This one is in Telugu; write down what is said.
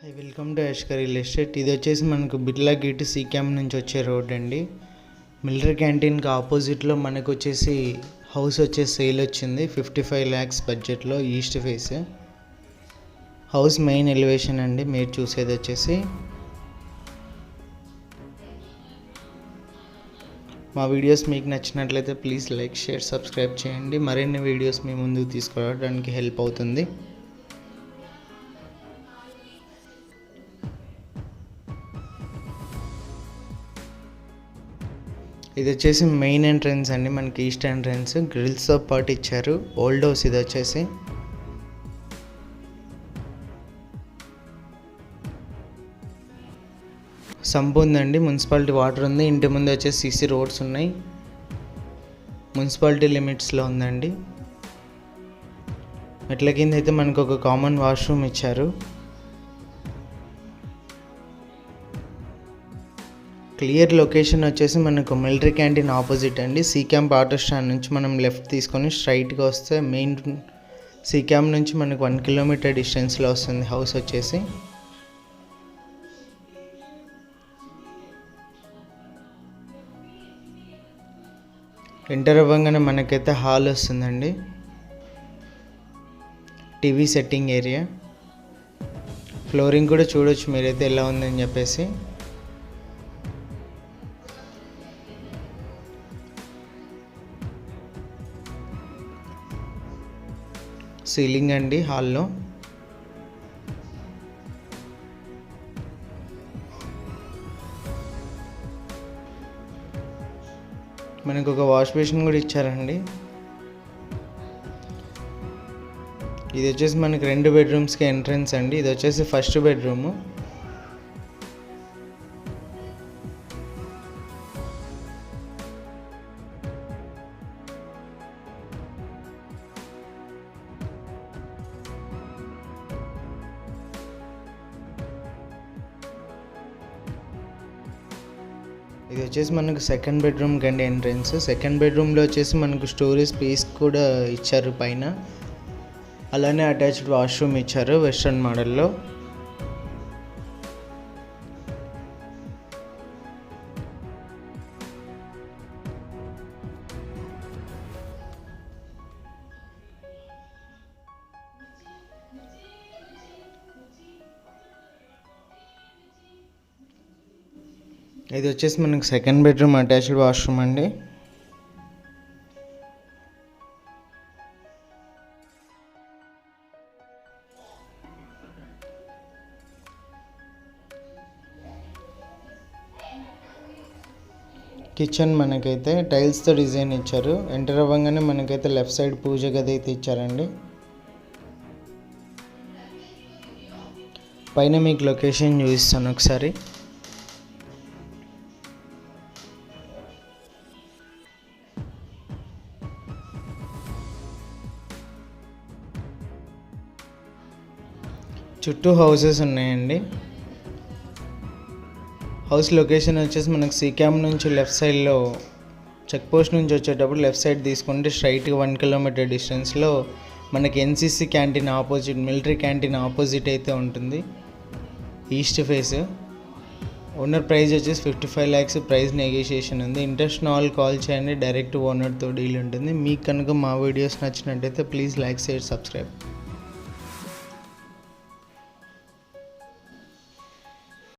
Hi welcome to Yashkar real estate ఇది వచ్చేసి మనకు బిర్లా గేట్ సీ క్యాంప్ నుంచి వచ్చే రోడ్ అండి. మిలిటరీ క్యాంటీన్కి ఆపోజిట్లో మనకు వచ్చేసి హౌస్ వచ్చేసి సేల్ వచ్చింది. ఫిఫ్టీ ఫైవ్ ల్యాక్స్ బడ్జెట్లో east face. House main elevation అండి. మీరు చూసేది వచ్చేసి మా వీడియోస్ మీకు నచ్చినట్లయితే ప్లీజ్ లైక్ షేర్ సబ్స్క్రైబ్ చేయండి. మరిన్ని వీడియోస్ మీ ముందుకు తీసుకురావడానికి హెల్ప్ అవుతుంది. ఇది వచ్చేసి మెయిన్ ఎంట్రన్స్ అండి. మనకి ఈస్ట్ ఎంట్రన్స్ గ్రిల్స్తో పాటు ఇచ్చారు. ఓల్డ్ హౌస్ ఇది వచ్చేసి. సంపు ఉందండి. మున్సిపాలిటీ వాటర్ ఉంది. ఇంటి ముందు వచ్చేసి సీసీ రోడ్స్ ఉన్నాయి. మున్సిపాలిటీ లిమిట్స్లో ఉందండి. మెట్ల కింద అయితే మనకు ఒక కామన్ వాష్రూమ్ ఇచ్చారు. క్లియర్ లొకేషన్ వచ్చేసి మనకు మిలిటరీ క్యాంటీన్ ఆపోజిట్ అండి. సీ క్యాంప్ ఆటో స్టాండ్ నుంచి మనం లెఫ్ట్ తీసుకొని స్ట్రైట్గా వస్తే మెయిన్ సీ క్యాంప్ నుంచి మనకు వన్ కిలోమీటర్ డిస్టెన్స్లో వస్తుంది హౌస్ వచ్చేసి. ఎంటర్ అవ్వగానే మనకైతే హాల్ వస్తుందండి. TV setting area. ఫ్లోరింగ్ కూడా చూడొచ్చు మీరైతే ఎలా ఉందని చెప్పేసి. సీలింగ్ అండి హాల్లో. మనకు ఒక వాష్ బేసిన్ కూడా ఇచ్చారండి. ఇది వచ్చేసి మనకి రెండు బెడ్రూమ్స్కి ఎంట్రన్స్ అండి. ఇది వచ్చేసి ఫస్ట్ బెడ్రూము. ఇది వచ్చేసి మనకు సెకండ్ బెడ్రూమ్ కండి ఎంట్రన్స్ సెకండ్ బెడ్రూమ్లో వచ్చేసి మనకు స్టోరేజ్ స్పేస్ కూడా ఇచ్చారు పైన. అలానే అటాచ్డ్ వాష్రూమ్ ఇచ్చారు వెస్ట్రన్ మోడల్లో ఇది వచ్చేసి మనకు సెకండ్ బెడ్రూమ్ అటాచ్డ్ వాష్రూమ్ అండి. కిచెన్ మనకైతే టైల్స్తో డిజైన్ ఇచ్చారు. ఎంటర్ అవ్వగానే మనకైతే లెఫ్ట్ సైడ్ పూజ గది అయితే ఇచ్చారండి. పైన మీకు లొకేషన్ చూపిస్తాను ఒకసారి. చుట్టూ హౌసెస్ ఉన్నాయండి. హౌస్ లొకేషన్ వచ్చేసి మనకు సీ క్యాంప్ నుంచి లెఫ్ట్ సైడ్లో చెక్ పోస్ట్ నుంచి వచ్చేటప్పుడు లెఫ్ట్ సైడ్ తీసుకుంటే స్ట్రైట్గా వన్ కిలోమీటర్ డిస్టెన్స్లో మనకి NCC canteen opposite military canteen opposite అయితే ఉంటుంది. East face. ఓనర్ ప్రైస్ వచ్చేసి fifty five lakhs price negotiation ఉంది. ఇంట్రెస్ట్ ఆల్ కాల్ చేయండి. డైరెక్ట్ ఓనర్తో డీల్ ఉంటుంది. మీకు కనుక మా వీడియోస్ నచ్చినట్టయితే ప్లీజ్ లైక్ షేర్ సబ్స్క్రైబ్.